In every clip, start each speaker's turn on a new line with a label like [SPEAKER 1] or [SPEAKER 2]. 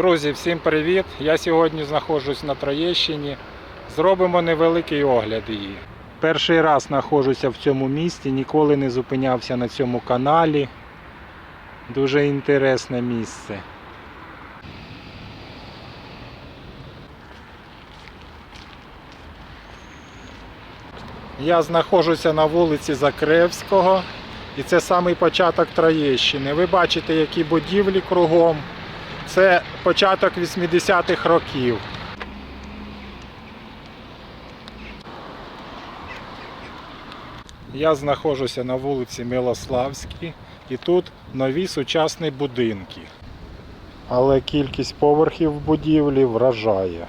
[SPEAKER 1] Друзі, всім привіт! Я сьогодні знаходжусь на Троєщині. Зробимо невеликий огляд її. Перший раз знаходжуся в цьому місті, ніколи не зупинявся на цьому каналі. Дуже інтересне місце. Я знаходжуся на вулиці Закревського, і це самий початок Троєщини. Ви бачите, які будівлі кругом. Це початок 80-х років. Я знаходжуся на вулиці Милославській і тут нові сучасні будинки. Але кількість поверхів в будівлі вражає.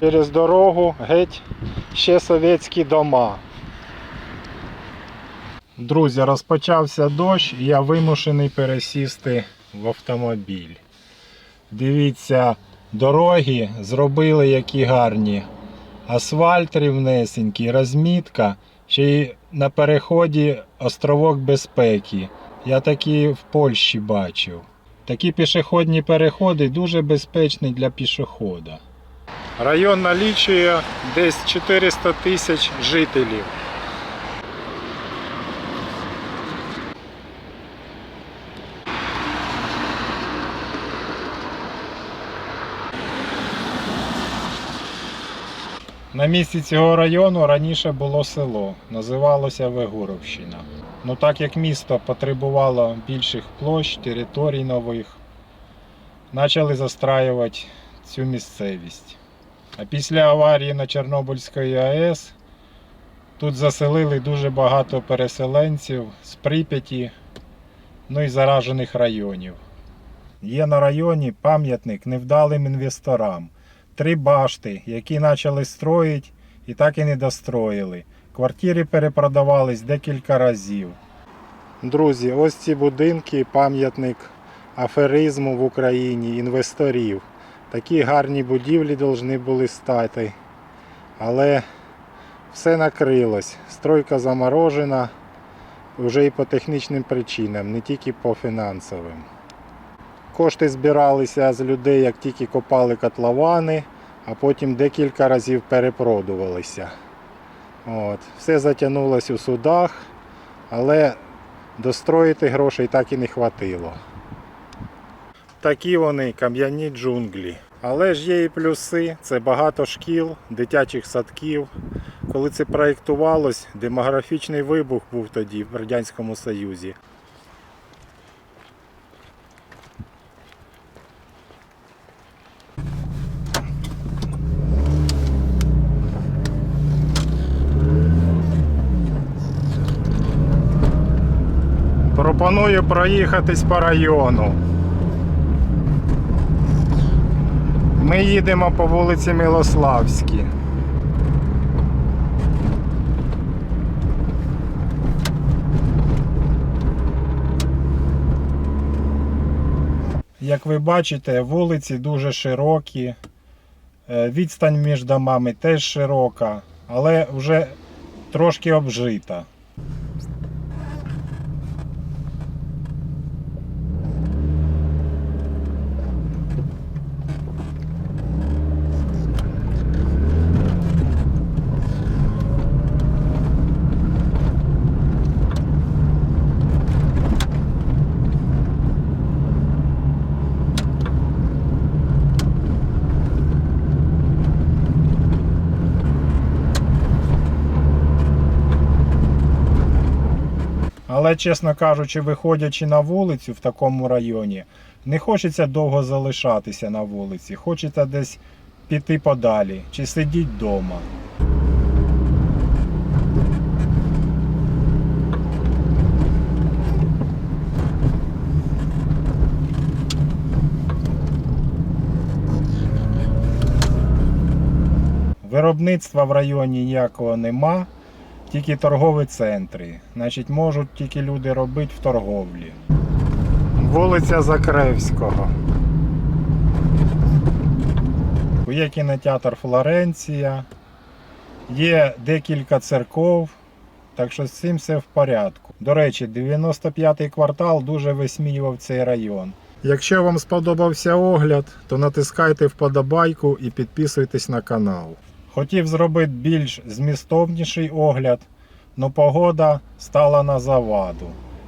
[SPEAKER 1] Через дорогу геть ще совєтські дома. Друзі, розпочався дощ, я вимушений пересісти автомобіль. Дивіться, дороги зробили які гарні. Асфальт рівнесенький, розмітка, ще й на переході островок безпеки. Я такі в Польщі бачив. Такі пішохідні переходи дуже безпечні для пішохода. Район налічує десь 400 тисяч жителів. На місці цього району раніше було село, називалося Вигуровщина. Ну так як місто потребувало більших площ, територій нових, почали застраювати цю місцевість. А після аварії на Чорнобильської АЕС тут заселили дуже багато переселенців з Прип'яті, ну і заражених районів. Є на районі пам'ятник невдалим інвесторам. Три башти, які почали строїти і так і не достроїли. Квартири перепродавались декілька разів. Друзі, ось ці будинки пам'ятник аферизму в Україні, інвесторів. Такі гарні будівлі повинні були стати. Але все накрилось. Стройка заморожена вже і по технічним причинам, не тільки по фінансовим. Кошти збиралися з людей, як тільки копали котловани, а потім декілька разів перепродувалися. От. Все затягнулося у судах, але достроїти грошей так і не хватило. Такі вони кам'яні джунглі. Але ж є і плюси, це багато шкіл, дитячих садків. Коли це проєктувалось, демографічний вибух був тоді в Радянському Союзі. Пропоную проїхатись по району. Ми їдемо по вулиці Милославській. Як ви бачите, вулиці дуже широкі, е, відстань між домами теж широка, але вже трошки обжита. Але, чесно кажучи, виходячи на вулицю в такому районі, не хочеться довго залишатися на вулиці, хочеться десь піти подалі чи сидіти вдома. Виробництва в районі ніякого нема, тільки торгові центри. Значить, можуть тільки люди робити в торговлі. Вулиця Закревського. Є кінотеатр Флоренція, є декілька церков, так що з цим все в порядку. До речі, 95-й квартал дуже висміював цей район. Якщо вам сподобався огляд, то натискайте вподобайку і підписуйтесь на канал. Хотів зробити більш змістовніший огляд, але погода стала на заваду.